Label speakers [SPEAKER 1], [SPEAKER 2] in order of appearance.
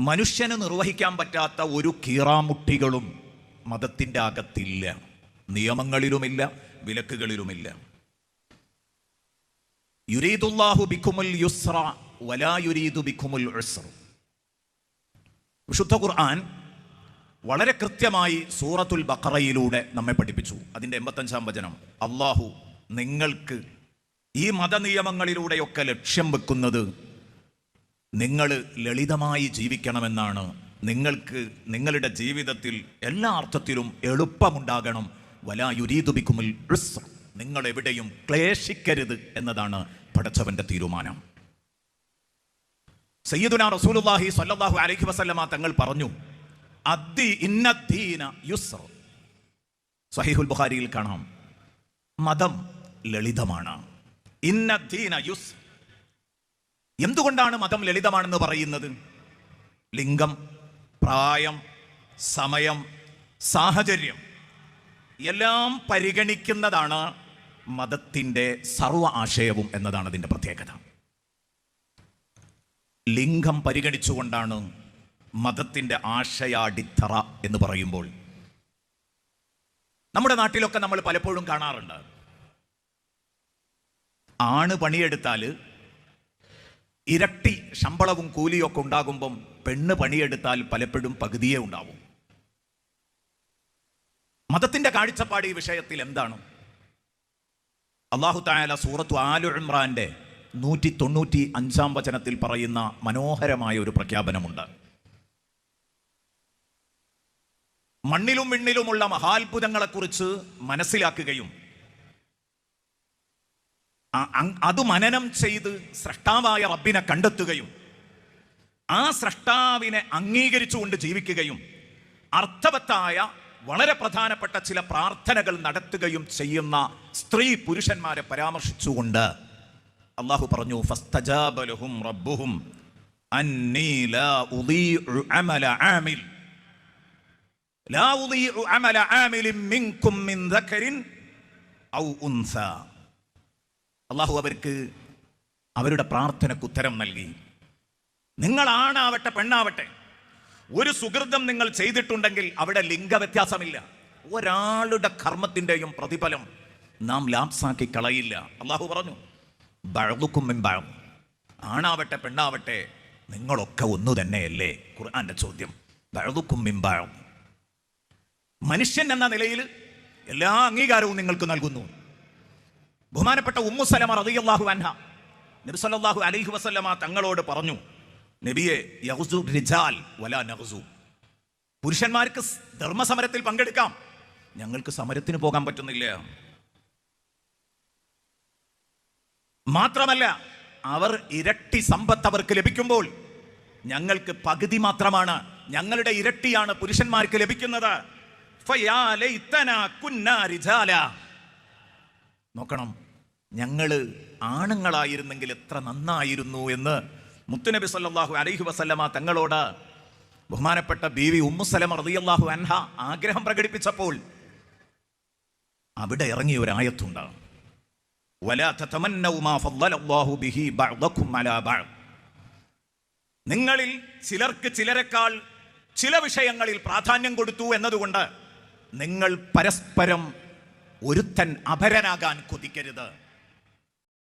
[SPEAKER 1] മനുഷ്യന് നിർവഹിക്കാൻ പറ്റാത്ത ഒരു കീറാമുട്ടികളും മതത്തിന്റെ അകത്തില്ല. നിയമങ്ങളിലുമില്ല വിലക്കുകളിലുമില്ല. യുരീദുല്ലാഹു ബിഖുമുൽ യുസ്ര വലാ യുരീദു ബിഖുമുൽ ഉസ്ര വിശുദ്ധ ഖുർആൻ വളരെ കൃത്യമായി സൂറത്തുൽ ബക്കറയിലൂടെ നമ്മെ പഠിപ്പിച്ചു. അതിന്റെ എൺപത്തഞ്ചാം വചനം. അള്ളാഹു നിങ്ങൾക്ക് ഈ മതനിയമങ്ങളിലൂടെയൊക്കെ ലക്ഷ്യം വെക്കുന്നത് നിങ്ങൾ ലളിതമായി ജീവിക്കണമെന്നാണ്. നിങ്ങൾക്ക് നിങ്ങളുടെ ജീവിതത്തിൽ എല്ലാ അർത്ഥത്തിലും എളുപ്പമുണ്ടാകണം. വലാ യുരീതുബിക്കുമുൽ നിങ്ങൾ എവിടെയും ക്ലേശിക്കരുത് എന്നതാണ് പടച്ചവന്റെ തീരുമാനം. സയ്യിദുന റസൂലുല്ലാഹി സ്വല്ലല്ലാഹു അലൈഹി വസല്ലമ തങ്ങൾ പറഞ്ഞു അദ്ദി ഇന്നദ്ദീന യുസ്ർ സഹീഹുൽ ബുഖാരിയിൽ കാണാം. മതം ലളിതമാണ്. ഇന്നദ്ദീന യുസ് എന്തുകൊണ്ടാണ് മതം ലളിതമാണെന്ന് പറയുന്നത്? ലിംഗം പ്രായം സമയം സാഹചര്യം എല്ലാം പരിഗണിക്കുന്നതാണ് മതത്തിന്റെ സർവ ആശയവും എന്നതാണ് അതിന്റെ പ്രത്യേകത. ലിംഗം പരിഗണിച്ചുകൊണ്ടാണ് മതത്തിന്റെ ആശയാടിത്തറ എന്ന് പറയുമ്പോൾ നമ്മുടെ നാട്ടിലൊക്കെ നമ്മൾ പലപ്പോഴും കാണാറുണ്ട്. ആണ് പണിയെടുത്താൽ ഇരട്ടി ശമ്പളവും കൂലിയൊക്കെ ഉണ്ടാകുമ്പം പെണ്ണ് പണിയെടുത്താൽ പലപ്പോഴും പകുതിയേ ഉണ്ടാവും. മതത്തിന്റെ കാഴ്ചപ്പാട് ഈ വിഷയത്തിൽ എന്താണ്? അള്ളാഹു തായാല സൂറത്തു ആലു ഇമ്രാന്റെ നൂറ്റി തൊണ്ണൂറ്റി അഞ്ചാം വചനത്തിൽ പറയുന്ന മനോഹരമായ ഒരു പ്രഖ്യാപനമുണ്ട്. മണ്ണിലും വിണ്ണിലുമുള്ള മഹാത്ഭുതങ്ങളെക്കുറിച്ച് മനസ്സിലാക്കുകയും അത് മനനം ചെയ്ത് സ്രഷ്ടാവായ റബ്ബിനെ കണ്ടെത്തുകയും ആ സ്രഷ്ടാവിനെ അംഗീകരിച്ചുകൊണ്ട് ജീവിക്കുകയും അർത്ഥവത്തായ വളരെ പ്രധാനപ്പെട്ട ചില പ്രാർത്ഥനകൾ നടത്തുകയും ചെയ്യുന്ന സ്ത്രീ പുരുഷന്മാരെ പരാമർശിച്ചുകൊണ്ട് അള്ളാഹു പറഞ്ഞു ഫസ്തജാബ ലഹും റബ്ബുഹും ലാ അമല ആമിലിൻ മിൻ ഔ അള്ളാഹു അവർക്ക് അവരുടെ പ്രാർത്ഥനയ്ക്ക് ഉത്തരം നൽകി. നിങ്ങൾ ആണാവട്ടെ പെണ്ണാവട്ടെ ഒരു സുഹൃതം നിങ്ങൾ ചെയ്തിട്ടുണ്ടെങ്കിൽ അവിടെ ലിംഗവ്യത്യാസമില്ല. ഒരാളുടെ കർമ്മത്തിന്റെയും പ്രതിഫലം നാം ലാപ്സാക്കി കളയില്ല. അള്ളാഹു പറഞ്ഞു ബഴകുക്കും ബഴം ആണാവട്ടെ പെണ്ണാവട്ടെ നിങ്ങളൊക്കെ ഒന്നു തന്നെയല്ലേ? ഖുർആന്റെ ചോദ്യം. ബഴതുക്കും മിമ്പാഴം മനുഷ്യൻ എന്ന നിലയിൽ എല്ലാ അംഗീകാരവും നിങ്ങൾക്ക് നൽകുന്നു. ബഹുമാനപ്പെട്ട ഉമ്മു സലമ റളിയല്ലാഹു അൻഹ. നബി സല്ലല്ലാഹു അലൈഹി വസല്ലമ തങ്ങളോട് പറഞ്ഞു നബിയെ റിജാൽ വലാ നഗ്സു പുരുഷന്മാർക്ക് ധർമ്മസമരത്തിൽ പങ്കെടുക്കാം. ഞങ്ങൾക്ക് സമരത്തിന് പോകാൻ പറ്റുന്നില്ല. മാത്രമല്ല അവർ ഇരട്ടി സമ്പത്ത് അവർക്ക് ലഭിക്കുമ്പോൾ ഞങ്ങൾക്ക് പകുതി മാത്രമാണ് ഞങ്ങളുടെ ഇരട്ടിയാണ് പുരുഷന്മാർക്ക് ലഭിക്കുന്നത്. ഫയാ ഇത്തന കുന്നാ റിജാലാ നോക്കണം. ഞങ്ങൾ ആണുങ്ങളായിരുന്നെങ്കിൽ എത്ര നന്നായിരുന്നു എന്ന് മുത്തുനബി സല്ലാഹു അലൈഹി വസല്ലമ തങ്ങളോട് ബഹുമാനപ്പെട്ട ബീവി ഉമ്മുസലമ റളിയല്ലാഹു അൻഹ ആഗ്രഹം പ്രകടിപ്പിച്ചപ്പോൾ അവിടെ ഇറങ്ങിയ ഒരു ആയത്തുണ്ട് നിങ്ങളിൽ ചിലർക്ക് ചിലരെക്കാൾ ചില വിഷയങ്ങളിൽ പ്രാധാന്യം കൊടുത്തു എന്നതുകൊണ്ട് നിങ്ങൾ പരസ്പരം ഒരുത്തൻ അപരനാകാൻ കൊതിക്കരുത്.